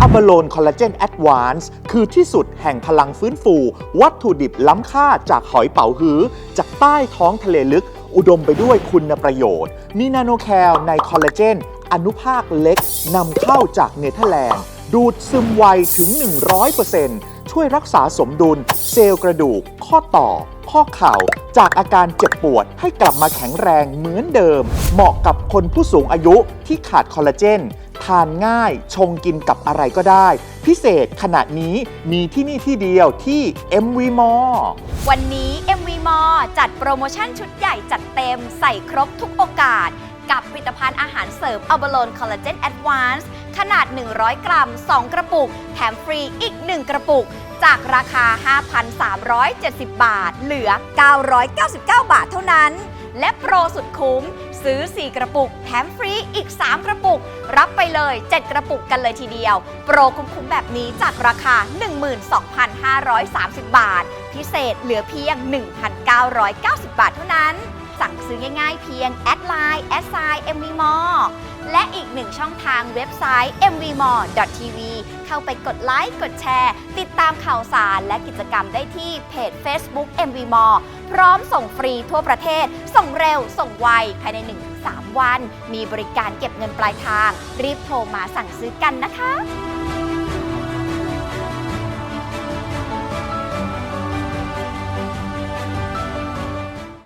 อะบาโลนคอลลาเจนแอดวานซ์คือที่สุดแห่งพลังฟื้นฟู วัตถุดิบล้ำค่าจากหอยเป๋าฮื้อจากใต้ท้องทะเลลึก อุดมไปด้วยคุณประโยชน์ มีนาโนแคลในคอลลาเจน อนุภาคเล็กนำเข้าจากเนเธอร์แลนด์ ดูดซึมไวถึง 100%ช่วยรักษาสมดุล เซลล์กระดูก ข้อต่อ ข้อเข่า จากอาการเจ็บปวดให้กลับมาแข็งแรงเหมือนเดิม เหมาะกับคนผู้สูงอายุที่ขาดคอลลาเจน ทานง่ายชงกินกับอะไรก็ได้ พิเศษขนาดนี้มีที่นี่ที่เดียวที่ MV m a l l วันนี้ MV m o จัดโปรโมชั่นชุดใหญ่จัดเต็มใส่ครบทุกโอกาส กับผลิตภัณฑ์อาหารเสริมอัลบาโลนคอลลาเจนแอดวานซ์ขนาด 100 กรัม 2 กระปุก แถมฟรีอีก 1 กระปุก จากราคา 5,370 บาท เหลือ 999 บาทเท่านั้น และโปรสุดคุ้ม ซื้อ 4 กระปุก แถมฟรีอีก 3 กระปุก รับไปเลย 7 กระปุกกันเลยทีเดียว โปรคุ้มๆแบบนี้จากราคา 12,530 บาท พิเศษเหลือเพียง 1,990 บาทเท่านั้น สั่งซื้อง่ายๆเพียงแอดไลน์แอดไซน์เอ็มวีมอีก หนึ่งช่องทางเว็บไซต์ mvmore.tv เข้าไปกดไลค์กดแชร์ ติดตามข่าวสารและกิจกรรมได้ที่เพจ Facebook mvmore พร้อมส่งฟรีทั่วประเทศ ส่งเร็ว ส่งไว ภายใน 1-3 วัน มีบริการเก็บเงินปลายทาง รีบโทรมาสั่งซื้อกันนะคะ